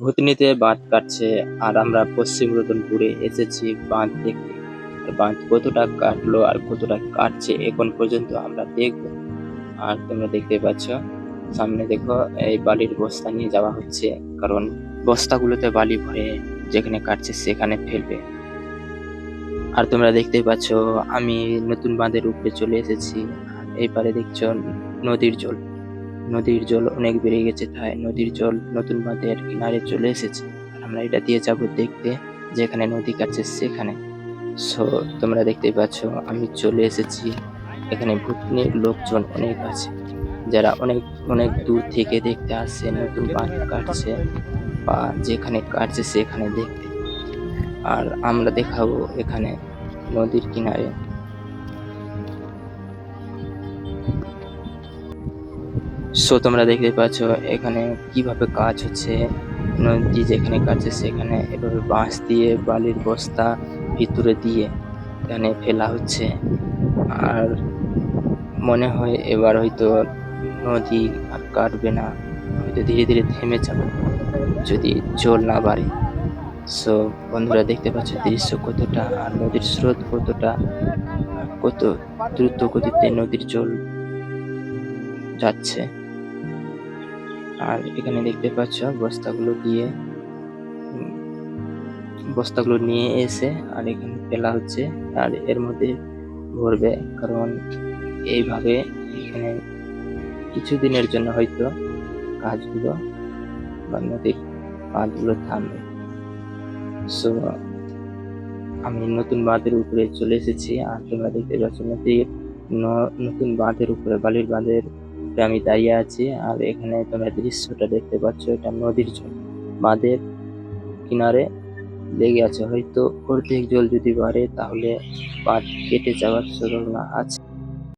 ভুতনিতে বাঁধ কাটছে আর আমরা পশ্চিম রতনপুরে এসেছি, বাঁধ দেখতে। বাঁধ কতটা কাটলো আর কতটা কাটছে এখন পর্যন্ত আমরা দেখব। আর তোমরা দেখতে পাচ্ছ, সামনে দেখো, এই বালির বস্তা নিয়ে যাওয়া হচ্ছে। কারণ বস্তাগুলোতে বালি ভরে যেখানে কাটছে সেখানে ফেলবে। আর তোমরা দেখতে পাচ্ছ, আমি নতুন বাঁধের উপরে চলে এসেছি। পারে দেখছ, নদীর জল। নদীর জল অনেক বেড়ে গেছে, তাই নদীর জল নতুন বাঁধের কিনারে চলে এসেছে। আমরা এটা দিয়ে যাব দেখতে, যেখানে নদী কাটছে সেখানে। সো তোমরা দেখতে পাচ্ছ, আমি চলে এসেছি। এখানে ভুতনির লোকজন অনেক আছে, যারা অনেক অনেক দূর থেকে দেখতে আসছে, নতুন বাঁধ কাটছে, বা যেখানে কাটছে, সেখানে দেখতে। আর আমরা দেখাবো এখানে নদীর কিনারে। সো তোমরা দেখতে পাচ্ছ, এখানে কীভাবে কাজ হচ্ছে। নদী যেখানে কাটছে সেখানে এভাবে বাঁশ দিয়ে, বালির বস্তা ভিতরে দিয়ে এখানে ফেলা হচ্ছে। আর মনে হয় এবার হয়তো নদী আর কাটবে না। হয়তো ধীরে ধীরে থেমে যাবে, যদি জল না বাড়ে। সো বন্ধুরা দেখতে পাচ্ছ, দৃশ্য কতটা আর নদীর স্রোত কতটা কত দ্রুত গতিতে নদীর জল যাচ্ছে। আর এখানে দেখতে পাচ্ছ বস্তাগুলো দিয়ে বস্তাগুলো নিয়ে এসে আর এখানে ফেলা হচ্ছে। আর এর মধ্যে ভরবে, কারণ এইভাবে এখানে কিছুদিনের জন্য হয়তো কাজগুলো বা নদীর বাঁধগুলো থামবে। সো আমি নতুন বাঁধের উপরে চলে এসেছি। আর তোমরা দেখতে পাচ্ছ নদীর নতুন বাঁধের উপরে, বালির বাঁধের উপরে আমি দাঁড়িয়ে আছি আর এখানে তোমরা দৃশ্যটা দেখতে পাচ্ছ, এটা নদীর জল। বাঁধের কিনারে লেগে আছে। হয়তো অর্ধেক জল যদি বাড়ে, তাহলে বাঁধ কেটে যাওয়ার সম্ভাবনা আছে।